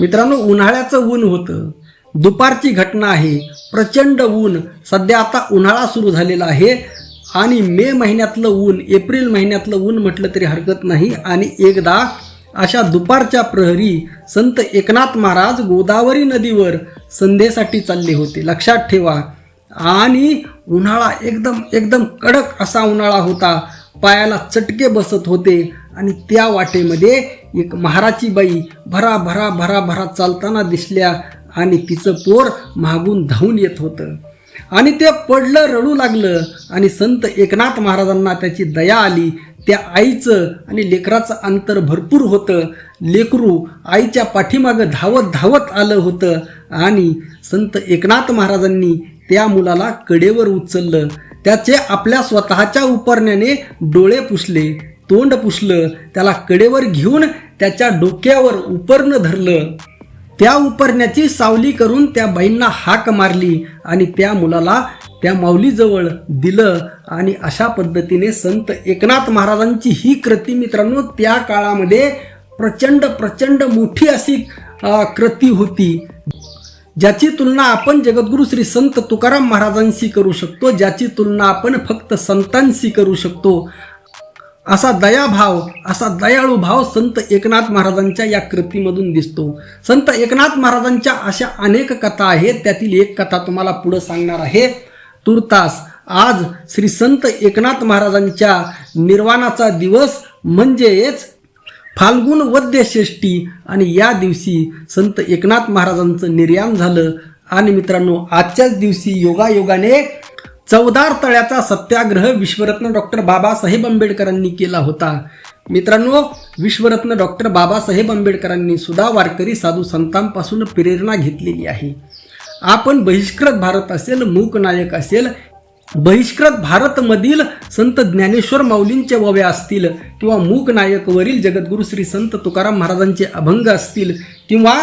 मित्रांनो उन्हाळ्याचं ऊन होतं. दुपारची घटना आहे. प्रचंड ऊन. सध्या आता उन्हाळा सुरू झालेला आहे. आणि मे महिन्यातलं ऊन एप्रिल महिन्यातलं ऊन म्हटलं तरी हरकत नाही. आणि एकदा अशा दुपारच्या प्रहरी संत एकनाथ महाराज गोदावरी नदीवर संध्येसाठी चालले होते. लक्षात ठेवा. आणि उन्हाळा एकदम एकदम कडक असा उन्हाळा होता. पायाला चटके बसत होते. आणि त्या वाटेमध्ये एक महाराची बाई भरा भरा भरा भरा चालताना दिसल्या आणि तिचं पोर मागून धावून येत होतं. आणि ते पडलं रडू लागलं आणि संत एकनाथ महाराजांना त्याची दया आली. त्या आईचं आणि लेकराचं अंतर भरपूर होतं. लेकरू आईच्या पाठीमागं धावत धावत आलं होतं आणि संत एकनाथ महाराजांनी त्या मुलाला कडेवर उचललं. त्याचे आपल्या स्वतःच्या उपरण्याने डोळे पुसले. तोंड पुसलं त्याला कडेवर घेऊन त्याच्या डोक्यावर उपरणं धरलं. त्या उपरण्याची सावली करून त्या बाईंना हाक मारली आणि त्या मुलाला त्या माऊलीजवळ दिलं आणि अशा पद्धतीने संत एकनाथ महाराजांची ही कृती मित्रांनो त्या काळामध्ये प्रचंड प्रचंड मोठी अशी कृती होती. ज्याची तुलना आपण जगद्गुरू श्री संत तुकाराम महाराजांशी करू शकतो ज्याची तुलना आपण फक्त संतांशी करू शकतो. असा दयाभाव असा दयाळू भाव संत एकनाथ महाराजांच्या या कृतीमधून दिसतो. संत एकनाथ महाराजांच्या अशा अनेक कथा आहेत त्यातील एक कथा तुम्हाला पुढं सांगणार आहे. तुर्तास आज श्री संत एकनाथ महाराजांच्या निर्वाणाचा दिवस म्हणजेच फाल्गुन वद्य षष्टी आणि या दिवशी संत एकनाथ महाराजांचं निर्याण झालं. आणि मित्रांनो आजच्याच दिवशी योगायोगाने चौदार तळ्याचा सत्याग्रह विश्वरत्न डॉक्टर बाबासाहेब आंबेडकरांनी केला होता. मित्रांनो विश्वरत्न डॉक्टर बाबासाहेब आंबेडकरांनी सुद्धा वारकरी साधू संतांपासून प्रेरणा घेतलेली आहे. आपण बहिष्कृत भारत असेल मूकनायक असेल बहिष्कृत भारतमधील संत ज्ञानेश्वर माऊलींचे ववे असतील किंवा मूकनायकवरील जगद्गुरु जगद्गुरू श्री संत तुकाराम महाराजांचे अभंग असतील किंवा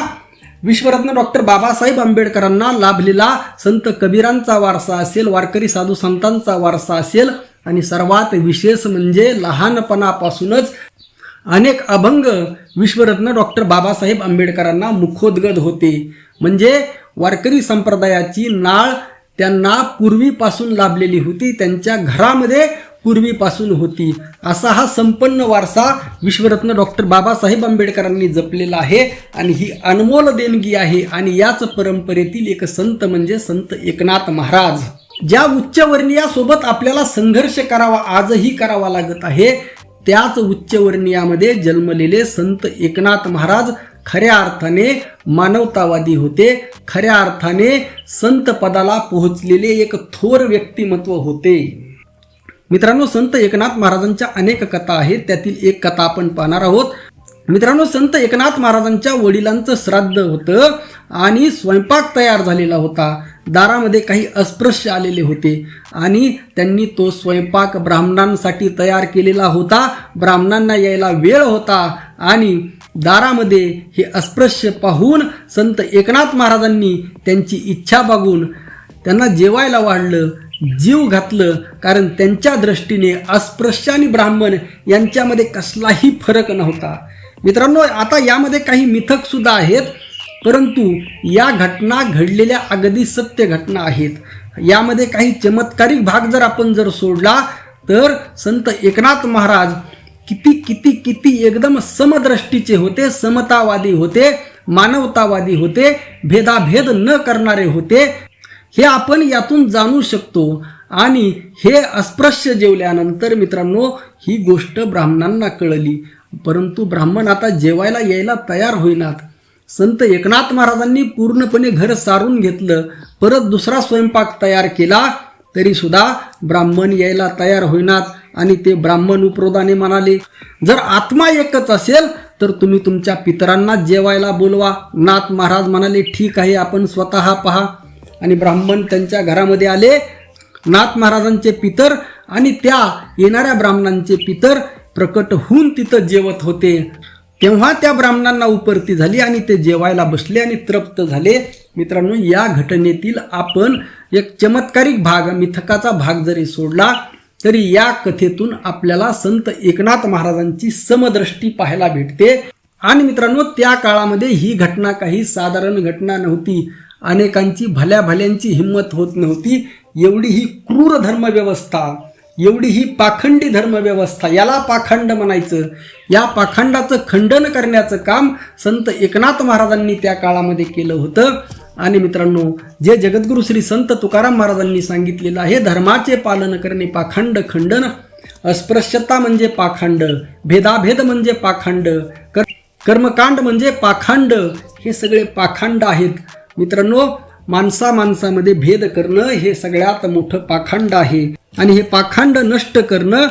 विश्वरत्न डॉक्टर बाबासाहेब आंबेडकरांना लाभलेला संत कबीरांचा वारसा असेल वारकरी साधू संतांचा वारसा असेल आणि सर्वात विशेष म्हणजे लहानपणापासूनच अनेक अभंग विश्वरत्न डॉक्टर बाबासाहेब आंबेडकरांना मुखोद्गत होते. म्हणजे वारकरी संप्रदायाची नाळ त्यांना पूर्वीपासून लाभलेली होती. त्यांच्या घरामध्ये पूर्वीपासून होती. असा हा संपन्न वारसा विश्वरत्न डॉक्टर बाबासाहेब आंबेडकरांनी जपलेला आहे आणि ही अनमोल देणगी आहे आणि याच परंपरेतील एक संत म्हणजे संत एकनाथ महाराज. ज्या उच्चवर्णीयासोबत आपल्याला संघर्ष करावा आजही करावा लागत आहे त्याच उच्चवर्णीयामध्ये जन्मलेले संत एकनाथ महाराज खऱ्या अर्थाने मानवतावादी होते. खऱ्या अर्थाने संत पदाला पोहोचलेले एक थोर व्यक्तिमत्व होते. मित्रांनो संत एकनाथ महाराजांच्या अनेक कथा आहेत. त्यातील एक कथा आपण पाहणार आहोत. मित्रांनो संत एकनाथ महाराजांच्या वडिलांचं श्राद्ध होतं आणि स्वयंपाक तयार झालेला होता. दारामध्ये काही अस्पृश्य आलेले होते आणि त्यांनी तो स्वयंपाक ब्राह्मणांसाठी तयार केलेला होता. ब्राह्मणांना यायला वेळ होता आणि दारामध्ये हे अस्पृश्य पाहून संत एकनाथ महाराजांनी त्यांची इच्छा बघून त्यांना जेवायला वाढलं. जीव घातलं कारण त्यांच्या दृष्टीने अस्पृश्य आणि ब्राह्मण यांच्यामध्ये कसलाही फरक नव्हता. मित्रांनो आता यामध्ये काही मिथक सुद्धा आहेत परंतु या घटना घडलेल्या अगदी सत्य घटना आहेत. यामध्ये काही चमत्कारिक भाग जर आपण जर सोडला तर संत एकनाथ महाराज किती किती किती एकदम समदृष्टीचे होते समतावादी होते मानवतावादी होते भेदाभेद न करणारे होते. हे आपण यातून जाणू शकतो. आणि हे अस्पृश्य जेवल्यानंतर मित्रांनो ही गोष्ट ब्राह्मणांना कळली. परंतु ब्राह्मण आता जेवायला यायला तयार होईनात. संत एकनाथ महाराजांनी पूर्णपणे घर सारून घेतलं. परत दुसरा स्वयंपाक तयार केला तरी सुद्धा ब्राह्मण यायला तयार होईनात. आणि ते ब्राह्मण उपरोधाने म्हणाले जर आत्मा एकच असेल तर तुम्ही तुमच्या पितरांना जेवायला बोलवा. नाथ महाराज म्हणाले ठीक आहे आपण स्वतः पहा. आणि ब्राह्मण त्यांच्या घरामध्ये आले. नाथ महाराजांचे पितर आणि त्या येणाऱ्या ब्राह्मणांचे पितर प्रकट होऊन तिथं जेवत होते. तेव्हा त्या ब्राह्मणांना उपरती झाली आणि ते जेवायला बसले आणि तृप्त झाले. मित्रांनो या घटनेतील आपण एक चमत्कारिक भाग मिथकाचा भाग जरी सोडला तरी या कथेतून आपल्याला संत एकनाथ महाराजांची समदृष्टी पाहायला भेटते. आणि मित्रांनो त्या काळामध्ये ही घटना काही साधारण घटना नव्हती. अनेकांची भल्या भल्यांची हिंमत होत नव्हती. एवढी ही क्रूर धर्मव्यवस्था एवढी ही पाखंडी धर्मव्यवस्था याला पाखंड म्हणायचं. या पाखंडाचं खंडन करण्याचं काम संत एकनाथ महाराजांनी त्या काळामध्ये केलं होतं. आणि मित्रांनो जे जगद्गुरू श्री संत तुकाराम महाराजांनी सांगितलेलं आहे धर्माचे पालन करणे पाखंड खंडन अस्पृश्यता म्हणजे पाखंड भेदाभेद म्हणजे पाखंड कर कर्मकांड म्हणजे पाखंड हे सगळे पाखंड आहेत. मित्रांनो माणसा माणसामध्ये भेद करणं हे सगळ्यात मोठं पाखंड आहे. आणि हे पाखंड नष्ट करणं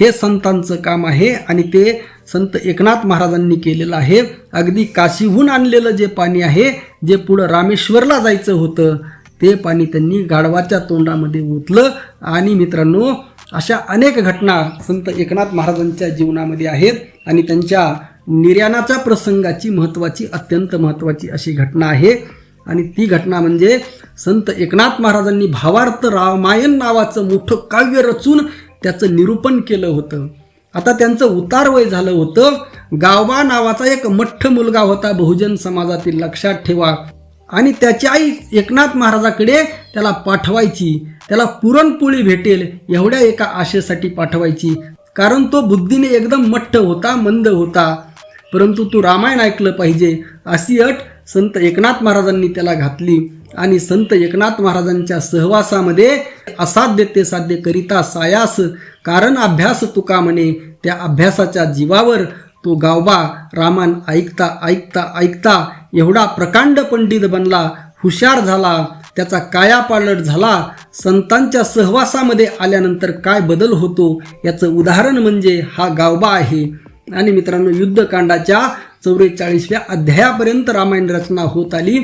हे संतांचं काम आहे आणि ते संत एकनाथ महाराजांनी केलेलं आहे. अगदी काशीहून आणलेलं जे पाणी आहे जे पुढं रामेश्वरला जायचं होतं ते पाणी त्यांनी गाढवाच्या तोंडामध्ये ओतलं. आणि मित्रांनो अशा अनेक घटना संत एकनाथ महाराजांच्या जीवनामध्ये आहेत आणि त्यांच्या निर्याणाच्या प्रसंगाची महत्त्वाची अत्यंत महत्त्वाची अशी घटना आहे. आणि ती घटना म्हणजे संत एकनाथ महाराजांनी भावार्थ रामायण नावाचं मोठं काव्य रचून त्याचं निरूपण केलं होतं. आता त्यांचं उतार वय झालं होतं. गावबा नावाचा एक मठ्ठ मुलगा होता. बहुजन समाजातील लक्षात ठेवा. आणि त्याची आई एकनाथ महाराजाकडे त्याला पाठवायची. त्याला पुरणपोळी भेटेल एवढ्या एका आशेसाठी पाठवायची. कारण तो बुद्धीने एकदम मठ्ठ होता मंद होता. परंतु तू रामायण ऐकलं पाहिजे. अशी अट संत एकनाथ महाराजांनी त्याला घातली आणि संत एकनाथ महाराजांच्या सहवासामध्ये असाध्य ते साध्य करिता सायास कारण अभ्यास तुका म्हणे? त्या अभ्यासाच्या जीवावर तो गावबा रामान ऐकता ऐकता ऐकता एवढा प्रकांड पंडित बनला हुशार झाला त्याचा कायापालट झाला. संतांच्या सहवासामध्ये आल्यानंतर काय बदल होतो? याचं उदाहरण म्हणजे हा गावबा आहे. आणि मित्रांनो युद्धकांडाच्या चौवेचाळीसव्या अध्यायापर्यंत रामायण रचना होत आली.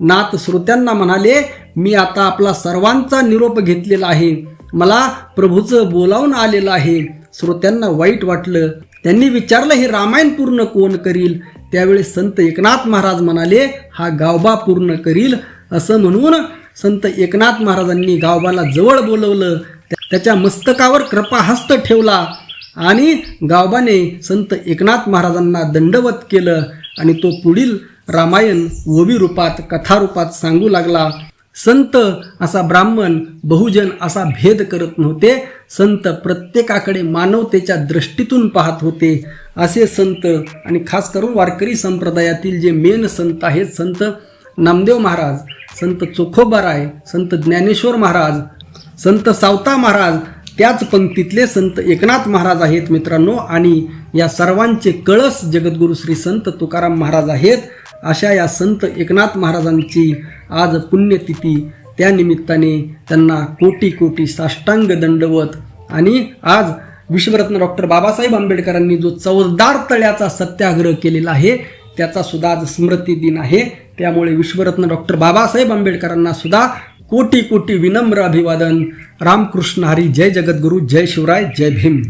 नाथ श्रोत्यांना म्हणाले मी आता आपला सर्वांचा निरोप घेतलेला आहे. मला प्रभूचं बोलावून आलेलं आहे. श्रोत्यांना वाईट वाटलं. त्यांनी विचारलं हे रामायण पूर्ण कोण करील? त्यावेळी संत एकनाथ महाराज म्हणाले हा गावबा पूर्ण करील. असं म्हणून संत एकनाथ महाराजांनी गावबाला जवळ बोलवलं. त्या- त्याच्या मस्तकावर कृपाहस्त ठेवला. आणि गावबाने संत एकनाथ महाराजांना दंडवत केलं आणि तो पुढील रामायण ओवी रूपात कथारूपात सांगू लागला संत असा ब्राह्मण बहुजन असा भेद करत नव्हते. संत प्रत्येकाकडे मानवतेच्या दृष्टीतून पाहत होते. असे संत आणि खास करून वारकरी संप्रदायातील जे मेन संत आहेत संत नामदेव महाराज संत चोखोबाराय संत ज्ञानेश्वर महाराज संत सावता महाराज त्याच पंक्तीतले संत एकनाथ महाराज आहेत मित्रांनो. आणि या सर्वांचे कळस जगद्गुरू श्री संत तुकाराम महाराज आहेत. अशा या संत एकनाथ महाराजांची आज पुण्यतिथी. त्यानिमित्ताने त्यांना कोटी कोटी साष्टांग दंडवत आणि आज विश्वरत्न डॉक्टर बाबासाहेब आंबेडकरांनी जो चौदार तळ्याचा सत्याग्रह केलेला आहे त्याचा सुद्धा आज स्मृती दिन आहे. त्यामुळे विश्वरत्न डॉक्टर बाबासाहेब आंबेडकरांना सुद्धा कोटी कोटी विनम्र अभिवादन. रामकृष्ण हरी जय जगद्गुरू जय शिवराय जय भीम.